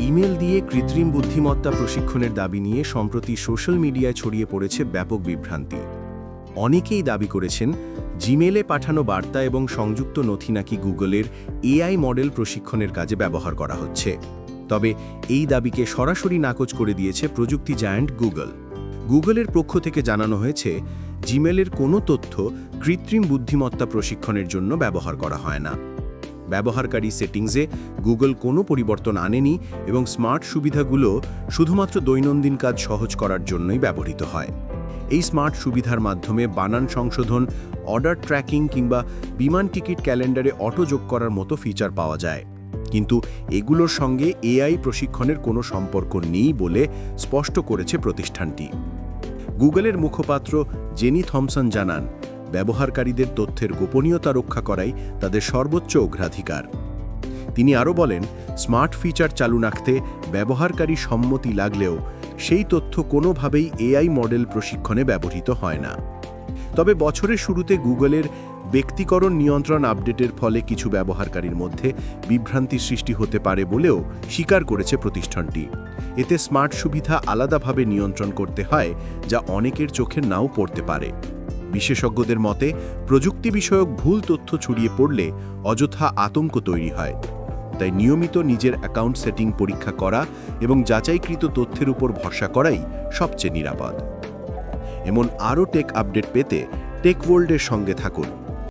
Email দিয়ে কৃত্রিম বুদ্ধিমত্তা প্রশিক্ষণের দাবি নিয়ে সম্প্রতি সোশ্যাল মিডিয়ায় ছড়িয়ে পড়েছে ব্যাপক বিভ্রান্তি। অনেকেই দাবি করেছেন, জিমেলে পাঠানো বার্তা এবং সংযুক্ত নথি নাকি গুগলের এআই মডেল প্রশিক্ষণের কাজে ব্যবহার করা হচ্ছে। তবে এই দাবিকে সরাসরি নাকচ করে দিয়েছে প্রযুক্তি জায়ান্ট গুগল। গুগলের পক্ষ থেকে জানানো হয়েছে, জিমেলের কোনো তথ্য কৃত্রিম বুদ্ধিমত্তা প্রশিক্ষণের জন্য ব্যবহার করা হয় না। ব্যবহারকারী সেটিংসে গুগল কোনো পরিবর্তন আনেনি এবং স্মার্ট সুবিধাগুলো শুধুমাত্র দৈনন্দিন কাজ সহজ করার জন্যই ব্যবহৃত হয়। এই স্মার্ট সুবিধার মাধ্যমে বানান সংশোধন, অর্ডার ট্র্যাকিং কিংবা বিমান টিকিট ক্যালেন্ডারে অটো যোগ করার মতো ফিচার পাওয়া যায়। কিন্তু এগুলোর সঙ্গে এআই প্রশিক্ষণের কোনো সম্পর্ক নেই বলে স্পষ্ট করেছে প্রতিষ্ঠানটি। গুগলের মুখপাত্র জেনি থমসন জানান ব্যবহারকারীদের তথ্যের গোপনীয়তা রক্ষা করাই তাদের সর্বোচ্চ অগ্রাধিকার। তিনি আরও বলেন, স্মার্ট ফিচার চালু রাখতে ব্যবহারকারী সম্মতি লাগলেও সেই তথ্য কোনোভাবেই এআই মডেল প্রশিক্ষণে ব্যবহৃত হয় না। তবে বছরের শুরুতে গুগলের ব্যক্তিকরণ নিয়ন্ত্রণ আপডেটের ফলে কিছু ব্যবহারকারীর মধ্যে বিভ্রান্তি সৃষ্টি হতে পারে বলেও স্বীকার করেছে প্রতিষ্ঠানটি। এতে স্মার্ট সুবিধা আলাদাভাবে নিয়ন্ত্রণ করতে হয়, যা অনেকের চোখে নাও পড়তে পারে। বিশেষজ্ঞদের মতে, প্রযুক্তি বিষয়ক ভুল তথ্য ছড়িয়ে পড়লে অযথা আতঙ্ক তৈরি হয়। তাই নিয়মিত নিজের অ্যাকাউন্ট সেটিং পরীক্ষা করা এবং যাচাইকৃত তথ্যের উপর ভরসা করাই সবচেয়ে নিরাপদ। এমন আরও টেক আপডেট পেতে টেক ওয়ার্ল্ডের সঙ্গে থাকুন।